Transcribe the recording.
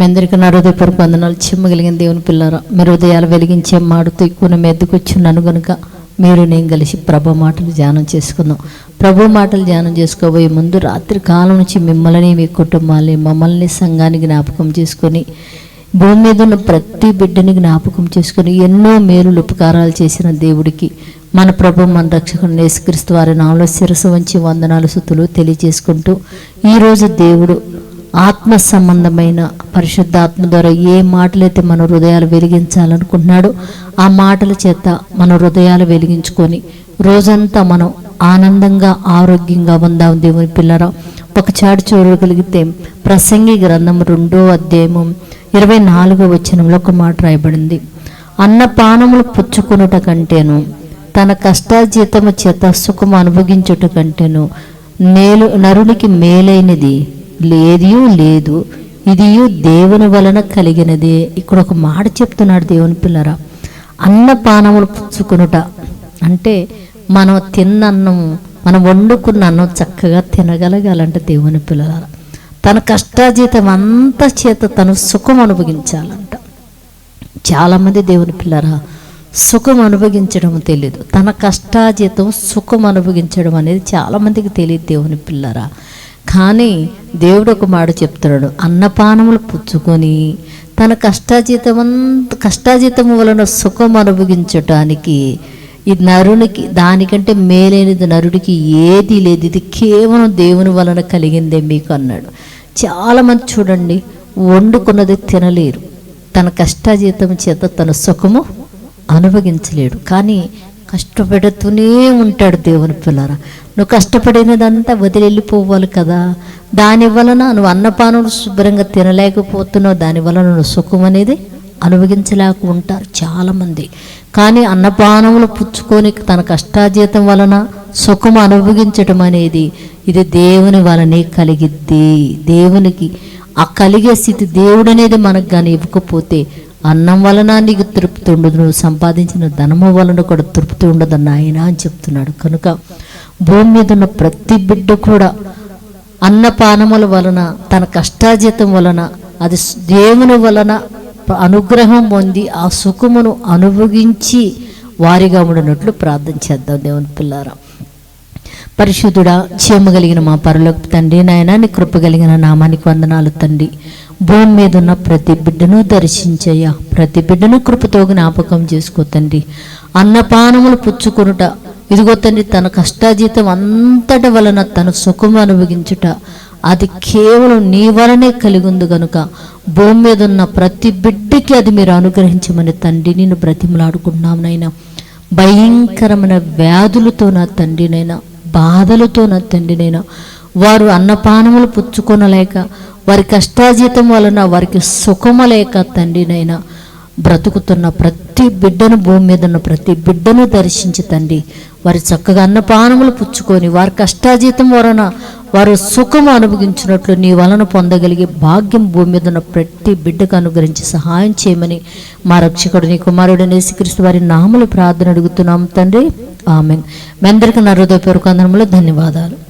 మీ అందరికీ నా హృదయపూర్వక వందనాలు. చిమ్మగలిగిన దేవుని పిల్లరా మీరు హృదయాలు వెలిగించే మాడుతూ ఎక్కువ మెద్దుకొచ్చున్నాను కనుక మీరు నేను కలిసి ప్రభు మాటలు ధ్యానం చేసుకుందాం. ప్రభు మాటలు ధ్యానం చేసుకోబోయే ముందు రాత్రి కాలం నుంచి మిమ్మల్ని మీ కుటుంబాన్ని మమ్మల్ని సంఘాన్ని జ్ఞాపకం చేసుకొని భూమి మీద ఉన్న ప్రతి బిడ్డని జ్ఞాపకం చేసుకొని ఎన్నో మేలు ఉపకారాలు చేసిన దేవుడికి మన ప్రభు మన రక్షకుడు నేసుక్రీస్తు వారి నామలో శిరసు వంచి వందనాలు సుతులు తెలియజేసుకుంటూ ఈరోజు దేవుడు ఆత్మ సంబంధమైన పరిశుద్ధాత్మ ద్వారా ఏ మాటలైతే మన హృదయాలు వెలిగించాలనుకుంటున్నాడో ఆ మాటల చేత మన హృదయాలు వెలిగించుకొని రోజంతా మనం ఆనందంగా ఆరోగ్యంగా ఉందాం దేవుని పిల్లరా. ఒక చాటు చూడగలిగితే ప్రసంగి గ్రంథం రెండో అధ్యాయము ఇరవై నాలుగో వచనంలో ఒక మాట రాయబడింది. అన్నపానములు పుచ్చుకునుట కంటేను తన కష్టాజీతము చేత సుఖము అనుభవించుట కంటేను నేలు నరునికి మేలైనది. లేదియూ లేదు. ఇదియు దేవుని వలన కలిగినదే. ఇక్కడ ఒక మాట చెప్తున్నాడు దేవుని పిల్లరా. అన్నపానములు పుచ్చుకునుట అంటే మనం తిన్న అన్నం మనం వండుకున్న అన్నం చక్కగా తినగలగాలంటే దేవుని పిల్లల తన కష్టాజీతం అంత చేత తను సుఖం అనుభవించాలంట. చాలామంది దేవుని పిల్లరా సుఖం అనుభవించడం తెలియదు తన కష్టాజీతం సుఖం అనుభవించడం అనేది చాలామందికి తెలియదు దేవుని పిల్లరా. కానీ దేవుడు ఒక మాట చెప్తున్నాడు. అన్నపానములు పుచ్చుకొని తన కష్టాజీతం అంత వలన సుఖం అనుభవించటానికి ఈ నరునికి దానికంటే మేలైనది నరుడికి ఏది లేదు. ఇది కేవలం దేవుని వలన కలిగిందే మీకు అన్నాడు. చాలామంది చూడండి వండుకున్నది తినలేరు. తన కష్టాజీతం చేత తన సుఖము అనుభవించలేడు. కానీ కష్టపెడుతూనే ఉంటాడు దేవుని పిల్లరా. నువ్వు కష్టపడినదంతా వదిలి వెళ్ళిపోవాలి కదా. దాని వలన నువ్వు అన్నపానం శుభ్రంగా తినలేకపోతున్నావు. దాని వలన నువ్వు సుఖం అనేది అనుభవించలేక ఉంటారు చాలామంది. కానీ అన్నపానములు పుచ్చుకొని తన కష్టాజీతం వలన సుఖం అనుభవించటం అనేది ఇది దేవుని వలనే కలిగిద్ది. దేవునికి ఆ కలిగే స్థితి దేవుడు అనేది మనకు కానీ ఇవ్వకపోతే అన్నం వలన నీకు తృప్తి ఉండదు నువ్వు సంపాదించిన ధనము వలన కూడా తృప్తి ఉండదు నాయన అని చెప్తున్నాడు. కనుక భూమి మీద ఉన్న ప్రతి బిడ్డ కూడా అన్నపానముల వలన తన కష్టాజీతం వలన అది దేవుని వలన అనుగ్రహం పొంది ఆ సుఖమును అనుభవించి వారిగా ఉండనట్లు ప్రార్థన చేద్దాం దేవుని పిల్లారా. పరిశుద్ధుడా కలిగిన మా పరలోకి తండ్రి నాయన నీ కృప కలిగిన నామానికి వందనాలు తండ్రి. భూమి మీద ఉన్న ప్రతి బిడ్డను దర్శించయ్యా. ప్రతి బిడ్డను కృపతో జ్ఞాపకం చేసుకో తండ్రి. అన్నపానములు పుచ్చుకొనుట. ఇదిగో తండ్రి తన కష్టాజీతం అంతటి వలన తన సుఖం అనుభవించుట. అది కేవలం నీ వలనే కలిగి ఉంది గనుక. భూమి మీద ఉన్న ప్రతి బిడ్డకి అది మీరు అనుగ్రహించమని తండ్రి నేను బ్రతిమలాడుకున్నాం నైనా భయంకరమైన వ్యాధులతో నా తండ్రినైనా బాధలతో నా తండ్రినైనా వారు అన్నపానములు పుచ్చుకొనలేక వారి కష్టాజీతం వలన వారికి సుఖము లేక తండ్రినైనా బ్రతుకుతున్న ప్రతి బిడ్డను భూమి మీద ఉన్న ప్రతి బిడ్డను దర్శించి తండ్రి వారి చక్కగా అన్నపానములు పుచ్చుకొని వారి కష్టాజీతం వలన వారు సుఖం అనుభవించినట్లు నీ వలన పొందగలిగే భాగ్యం భూమి మీద ఉన్న ప్రతి బిడ్డకు అనుగ్రహించి సహాయం చేయమని మా రక్షకుడు నీ కుమారుడు నేసిక్రీస్తు వారి నామలు ప్రార్థన అడుగుతున్నాం తండ్రి. ఆమె మీ అందరికీ నా హృదయపూర్వక ధన్యవాదాలు.